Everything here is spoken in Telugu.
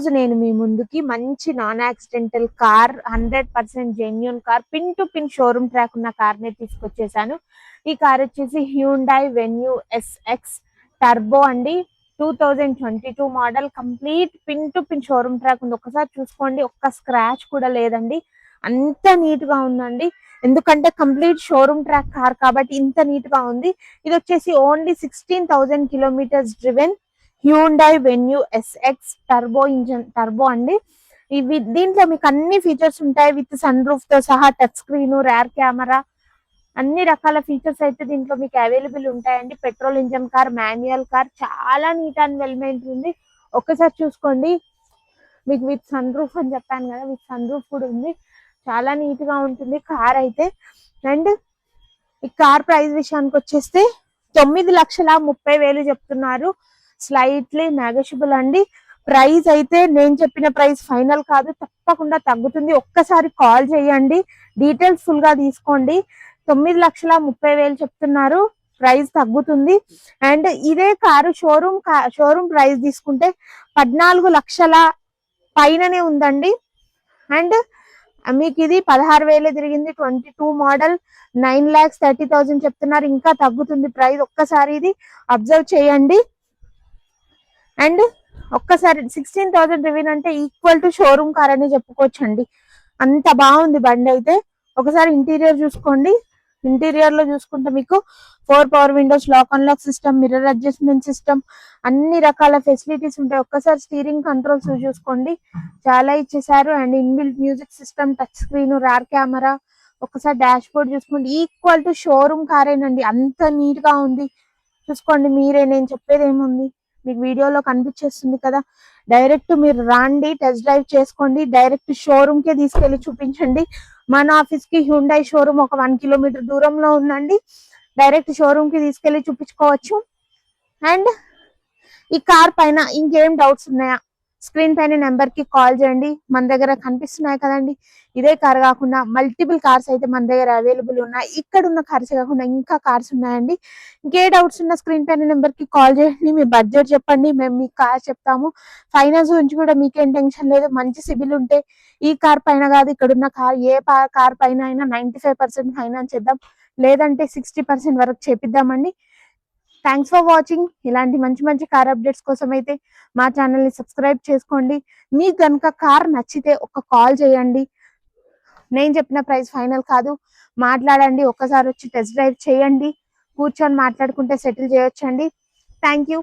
ఈరోజు నేను మీ ముందుకి మంచి non accidental car hundred percent genuine car pin to pin showroom track ఉన్న కార్ నే తీసుకొచ్చేసాను. ఈ కార్ వచ్చేసి హ్యూండాయ్ వెన్యూ ఎస్ఎక్స్ టర్బో అండి. Two thousand twenty two model complete pin to pin showroom track ఉంది. ఒకసారి చూసుకోండి ఒక్క స్క్రాచ్ కూడా లేదండి. అంత నీట్గా ఉందండి. ఎందుకంటే కంప్లీట్ షోరూమ్ ట్రాక్ కార్ కాబట్టి ఇంత నీట్గా ఉంది. ఇది వచ్చేసి only sixteen thousand kilometres driven Hyundai Venue SX turbo engine turbo అండి. ఇవి దీంట్లో మీకు అన్ని ఫీచర్స్ ఉంటాయి. విత్ సన్ రూఫ్తో సహా టచ్ స్క్రీన్ రేర్ కెమెరా అన్ని రకాల ఫీచర్స్ అయితే దీంట్లో మీకు అవైలబుల్ ఉంటాయండి. Petrol engine car manual car చాలా నీట్ అండ్ వెల్ మెయింటైన్ ఉంది ఒక్కసారి చూసుకోండి. మీకు విత్ సన్ రూఫ్ అని చెప్పాను కదా విత్ సన్ రూఫ్ కూడా ఉంది. చాలా నీట్గా ఉంటుంది కార్ అయితే. అండ్ ఈ కార్ ప్రైస్ విషయానికి వచ్చేస్తే తొమ్మిది లక్షల ముప్పై వేలు చెప్తున్నారు. స్లైట్లీ నెగోషియబుల్ అండి. ప్రైస్ అయితే నేను చెప్పిన ప్రైస్ ఫైనల్ కాదు తప్పకుండా తగ్గుతుంది. ఒక్కసారి కాల్ చేయండి డీటెయిల్స్ ఫుల్గా తీసుకోండి. తొమ్మిది లక్షల ముప్పై వేలు చెప్తున్నారు ప్రైస్ తగ్గుతుంది. అండ్ ఇదే కారు షోరూమ్ షోరూమ్ ప్రైస్ తీసుకుంటే పద్నాలుగు లక్షల పైననే ఉందండి. అండ్ మీకు ఇది పదహారు వేలు తిరిగింది twenty two model nine lakhs thirty thousand చెప్తున్నారు. ఇంకా తగ్గుతుంది ప్రైస్ ఒక్కసారి ఇది అబ్జర్వ్ చేయండి. అండ్ ఒక్కసారి సిక్స్టీన్ థౌసండ్ రివీన్ అంటే ఈక్వల్ టు షోరూమ్ కార్ అని చెప్పుకోవచ్చు అండి అంత బాగుంది బండి అయితే. ఒకసారి ఇంటీరియర్ చూసుకోండి. ఇంటీరియర్లో చూసుకుంటే మీకు four power windows lock unlock system mirror adjustment system అన్ని రకాల ఫెసిలిటీస్ ఉంటాయి. ఒక్కసారి స్టీరింగ్ కంట్రోల్స్ చూసుకోండి. చాలా ఇచ్చేసారు and inbuilt music system touch screen rear camera ఒకసారి డాష్ బోర్డ్ చూసుకోండి ఈక్వల్ టు షోరూమ్ కారేనండి అంత నీట్గా ఉంది. చూసుకోండి మీరే. నేను చెప్పేది ఏముంది? మీకు వీడియోలో కనిపించేస్తుంది కదా. డైరెక్ట్ మీరు రాండి టెస్ట్ డ్రైవ్ చేసుకోండి డైరెక్ట్ షోరూమ్కే తీసుకెళ్ళి చూపించండి. మన ఆఫీస్కి షోరూమ్ ఒక వన్ కిలోమీటర్ దూరంలో ఉందండి. డైరెక్ట్ షోరూమ్కి తీసుకెళ్ళి చూపించుకోవచ్చు. అండ్ ఈ కార్ పైన ఇంకేం డౌట్స్ ఉన్నాయా? స్క్రీన్ పైన నెంబర్కి కాల్ చేయండి. మన దగ్గర కనిపిస్తున్నాయి కదండి. ఇదే కార్ కాకుండా మల్టిపుల్ కార్స్ అయితే మన దగ్గర అవైలబుల్ ఉన్నాయి. ఇక్కడ ఉన్న కార్స్ కాకుండా ఇంకా కార్స్ ఉన్నాయండి. ఇంకే డౌట్స్ ఉన్న స్క్రీన్ పైన నెంబర్కి కాల్ చేయండి. మీ బడ్జెట్ చెప్పండి. మేము మీ కార్ చెప్తాము. ఫైనాన్స్ గురించి కూడా మీకేం టెన్షన్ లేదు. మంచి సిబిల్ ఉంటే ఈ కార్ పైన కాదు ఇక్కడ ఉన్న కార్ ఏ కార్ పైన అయినా నైన్టీ ఫైవ్ పర్సెంట్ ఫైనాన్స్ చేద్దాం. లేదంటే సిక్స్టీ పర్సెంట్ వరకు చేపిద్దామండి. థ్యాంక్స్ ఫర్ వాచింగ్ ఇలాంటి మంచి మంచి కార్ అప్డేట్స్ కోసం అయితే మా ఛానల్ని సబ్స్క్రైబ్ చేసుకోండి. మీకు కనుక కార్ నచ్చితే ఒక కాల్ చేయండి. నేను చెప్పిన ప్రైస్ ఫైనల్ కాదు. మాట్లాడండి. ఒక్కసారి వచ్చి టెస్ట్ డ్రైవ్ చేయండి. కూర్చొని మాట్లాడుకుంటే సెటిల్ చేయొచ్చండి. Thank you